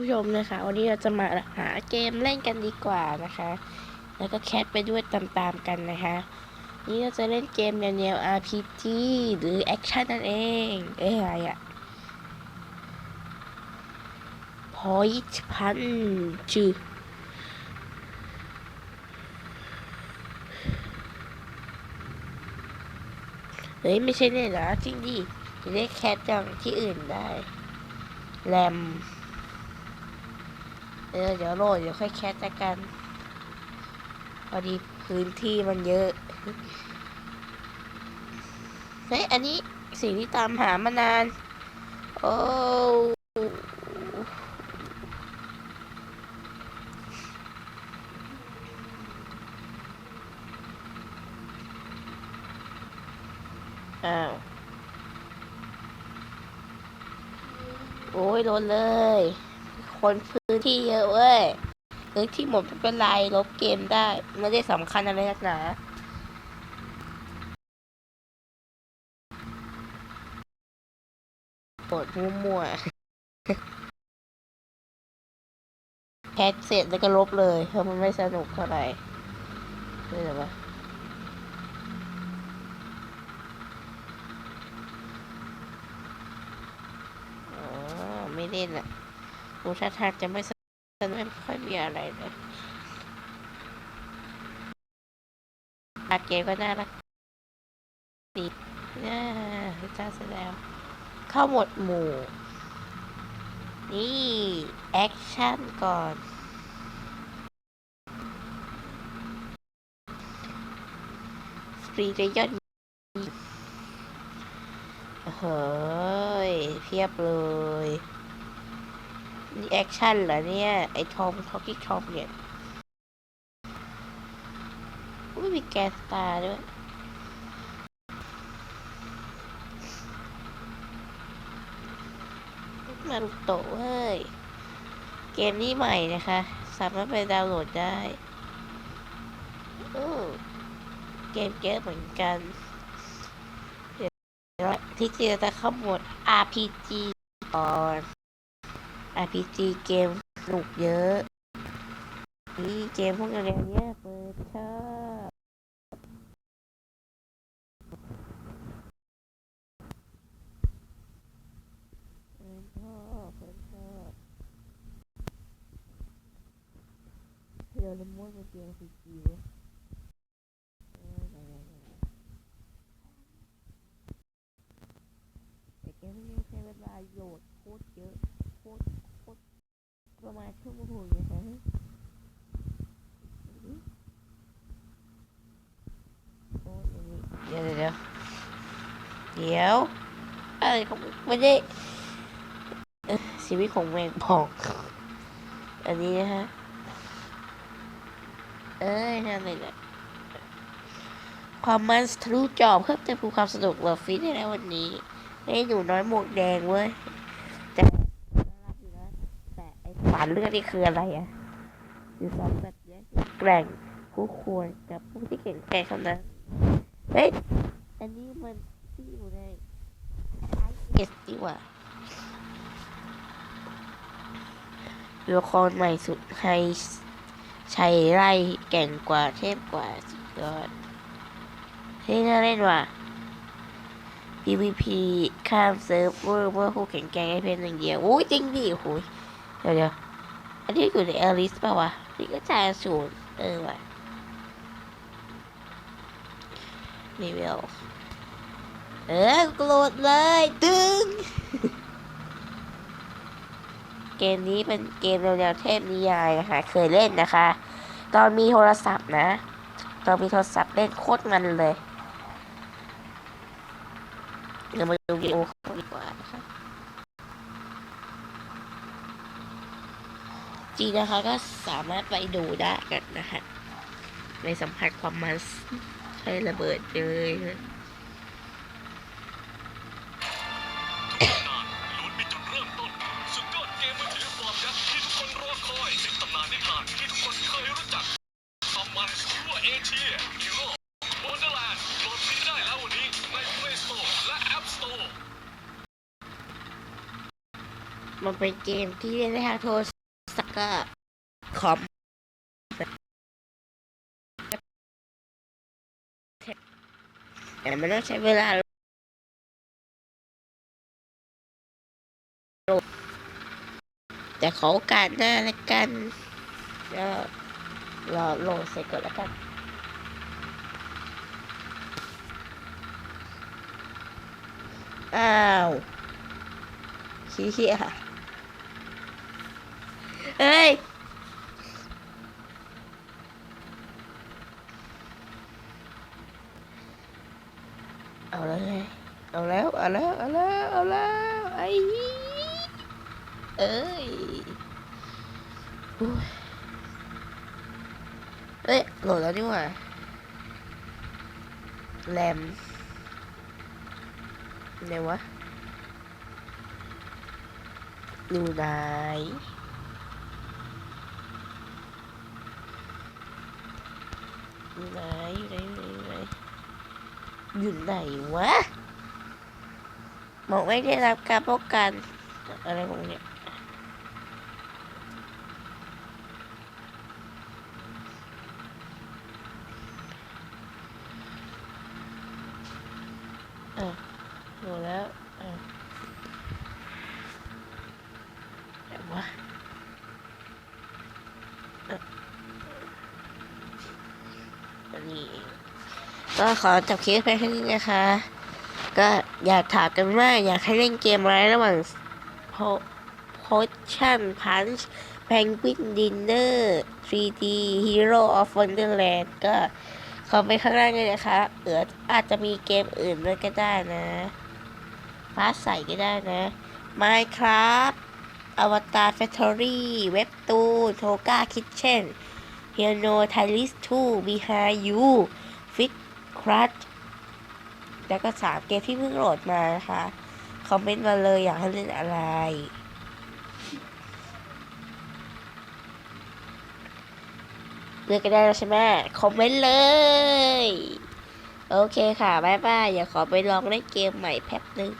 ผู้ชมนะคะ วันนี้เราจะมาหาเกมเล่นกันดีกว่านะคะ แล้วก็แคสไปด้วยตามๆกันนะคะ นี่เราจะเล่นเกมแนว RPG หรือแอคชั่นนั่นเอง เอ้ยอะไรอะ Point Punch เฮ้ย ไม่ใช่เนี่ยเหรอจริงดิจะได้แคสจากที่อื่นได้ แรม เออเดี๋ยวโหลดเดี๋ยวค่อยแคสกันพอดีพื้นที่มันเยอะเฮ้ยอันนี้สิ่งที่ตามหามานาน โอ้อ้าวโอ้ยโดนเลย คนพื้นที่เยอะเว้ยพื้นที่หมดไม่เป็นไรลบเกมได้ไม่ได้สำคัญอะไรนักหนาโกดมั่วๆแคสเสร็จแล้วก็ลบเลยเพราะมันไม่สนุกเท่าไหร่นี่เหรอวะอ๋อไม่เล่นอะ ดูท่าทางจะไม่สนุกไม่ค่อยมีอะไรเลยอาเกมก็น่ารักดีน่าจ้าเสร็จแล้ว เข้าหมดหมู่ นี่ แอคชั่นก่อนฟรีจะยอดเฮ้ย เพียบเลย นี่แอคชั่นเหรอเนี่ย ไอทอมทอกี้ทอมเนี่ยไม่มีแกสตาร์ด้วยมารุโตะเว้ย เกมนี้ใหม่นะคะ สามารถไปดาวน์โหลดได้เกมเยอะเหมือนกัน เดี๋ยวที่จริงเราจะเข้าหมด RPG ก่อน RPG เกมสนุกเยอะนี่เกมพวกอะไรเนี้ยเปิดชอบเปิดชอบเปิดชอบเดี๋ยวละม้วนมาเกม RPG เว้ยเออไหนๆๆแต่เกมพวกนี้ใช้เวลาโหลดโคตรเยอะโคตรโคตรประ มาชั่วโมงเลยนะโอ้ยอันนี้เดี๋ยวเดี๋ยวเดี๋ยวอะไรของไม่ได้ชีวิตของแมงพองอันนี้นะฮะ เอ้ยนั่นเลยแหละความมันทะลุจอบเพิ่มเติมความสนุกเหลือฟิตได้แล้ววันนี้ไอ้หนูน้อยหมวกแดงเว้ยแต่น่ารักอยู่นะแต่ ไอ้ฝันเลือดนี่คืออะไรอะคือสองแบบเนี้แกร่งคู่ควรกับผู้ที่เก่งแกร่งเท่านั้นเฮ้ยอันนี้มันที่อยู่ในไอเอสดีกว่าตัวละครใหม่สุดให้ชัยไล่แก่งกว่าเทพกว่าสุดยอดเฮ้ยน่าเล่นว่ะ PVP ข้ามเซิร์ฟเวอร์เมื่อคู่แข่งแก่งให้เพียงหนึ่งเดียวโอ้ยจริงดิโอ้ยเดี๋ยวเดี๋ยว อันนี้อยู่ในแอลิสป่าวะนี่ก็จ่ายศูนย์เออว่ะรีวิวเออโกรธเลยตึง เกมนี้เป็นเกมแนวเทพนิยายนะคะ เคยเล่นนะคะ ตอนมีโทรศัพท์นะ ตอนมีโทรศัพท์เล่นโคตรมันเลยเดี๋ยวมาดูวิดีโอเขาดีกว่านะคะ ริงนะคะ ก็สามารถไปดูได้กันนะคะในสัมผัสความมันใช้ระเบิดเลยนะลุ้นมีจุดเริ่มต้นสุดยอดเกมมือถือฟอร์มยักษ์ที่ทุกคนรอคอยสิ่งตำนานนิทานที่ทุกคนเคยรู้จักทั่วเอเชียยูโรปโมเดลแลนด์โหลดฟรีได้แล้ววันนี้ใน Play Store และ App Store มันเป็นเกมที่เล่นได้ทางโทรศัพท์ ก็คอมแต่มันต้องใช้เวลาลดแต่ขอโอกาสหน้าละกันก็รอโหลดเสร็จก่อนแล้วกันอ้าวเฮีย เฮ้ยเอาแล้วไงเอาแล้วเอาแล้วเอาแล้วเอาแล้วไอ้เอ้ยอุ๊ยเอ้ยโหลดแล้วนี่หว่าแรมไหนวะอยู่ไหน อยู่ไหนอยู่ไหนอยู่ไหนอยู่ไหนอยู่ไหนวะบอกไม่ได้รับการป้องกันอะไรของเนี่ยอะโหลดแล้วอะไหนวะอะอันนี้เอง ก็ขอจบคลิปไปแค่นี้นะคะ ก็อยากถามกันว่าอยากให้เล่นเกมอะไรระหว่างโพโพชั่นพันช์แพงกวินดินเนอร์ 3D Hero of Wonderland ก็ขอไปข้างล่างเลยนะคะเอืออาจจะมีเกมอื่นด้วยก็ได้นะฟ้าใสก็ได้นะ Minecraft Avatar Factory Webtoon Toga Kitchen Piano Tilis 2 Behind ครัชแล้วก็สามเกมที่เพิ่งโหลดมานะคะ คอมเมนต์มาเลยอยากให้เล่นอะไร เลือกก็ได้แล้วใช่ไหมคอมเมนต์เลย โอเคค่ะ บ๊ายบาย อย่าขอไปลองเล่นเกมใหม่แป๊บนึง